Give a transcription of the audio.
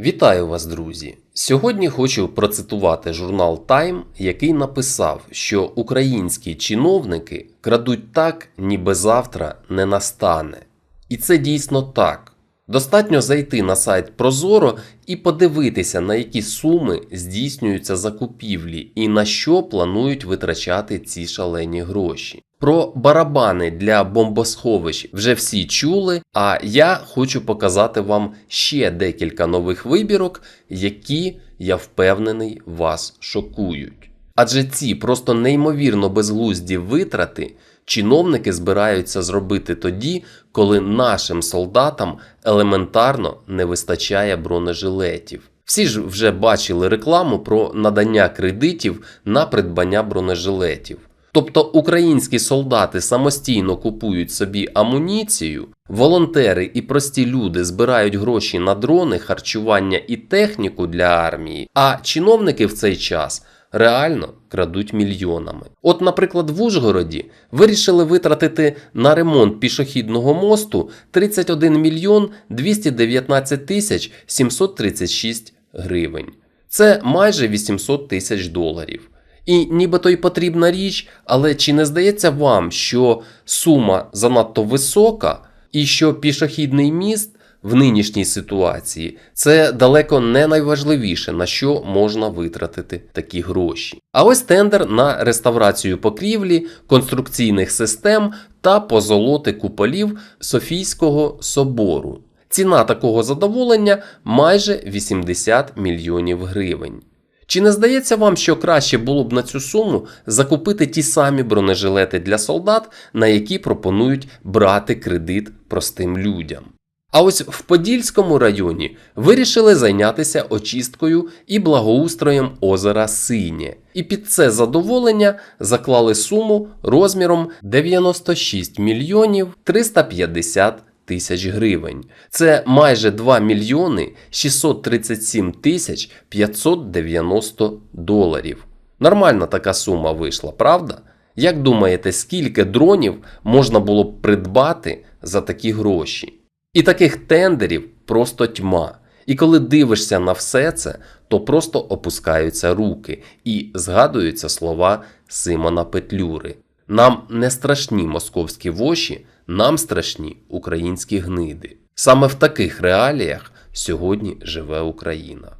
Вітаю вас, друзі! Сьогодні хочу процитувати журнал Time, який написав, що українські чиновники крадуть так, ніби завтра не настане. І це дійсно так. Достатньо зайти на сайт Прозоро і подивитися, на які суми здійснюються закупівлі і на що планують витрачати ці шалені гроші. Про барабани для бомбосховищ вже всі чули, а я хочу показати вам ще декілька нових вибірок, які, я впевнений, вас шокують. Адже ці просто неймовірно безглузді витрати чиновники збираються зробити тоді, коли нашим солдатам елементарно не вистачає бронежилетів. Всі ж вже бачили рекламу про надання кредитів на придбання бронежилетів. Тобто українські солдати самостійно купують собі амуніцію, волонтери і прості люди збирають гроші на дрони, харчування і техніку для армії, а чиновники в цей час реально крадуть мільйонами. От, наприклад, в Ужгороді вирішили витратити на ремонт пішохідного мосту 31 мільйон 219 тисяч 736 гривень. Це майже 800 тисяч доларів. І нібито й потрібна річ, але чи не здається вам, що сума занадто висока, і що пішохідний міст в нинішній ситуації це далеко не найважливіше, на що можна витратити такі гроші. А ось тендер на реставрацію покрівлі, конструкційних систем та позолоти куполів Софійського собору. Ціна такого задоволення майже 80 мільйонів гривень. Чи не здається вам, що краще було б на цю суму закупити ті самі бронежилети для солдат, на які пропонують брати кредит простим людям? А ось в Подільському районі вирішили зайнятися очисткою і благоустроєм озера Синє, і під це задоволення заклали суму розміром 96 мільйонів 350 тисяч гривень. Це майже 2 мільйони 637 тисяч 590 доларів. Нормальна така сума вийшла, правда? Як думаєте, скільки дронів можна було б придбати за такі гроші? І таких тендерів просто тьма. І коли дивишся на все це, то просто опускаються руки і згадуються слова Симона Петлюри. Нам не страшні московські воші, нам страшні українські гниди. Саме в таких реаліях сьогодні живе Україна.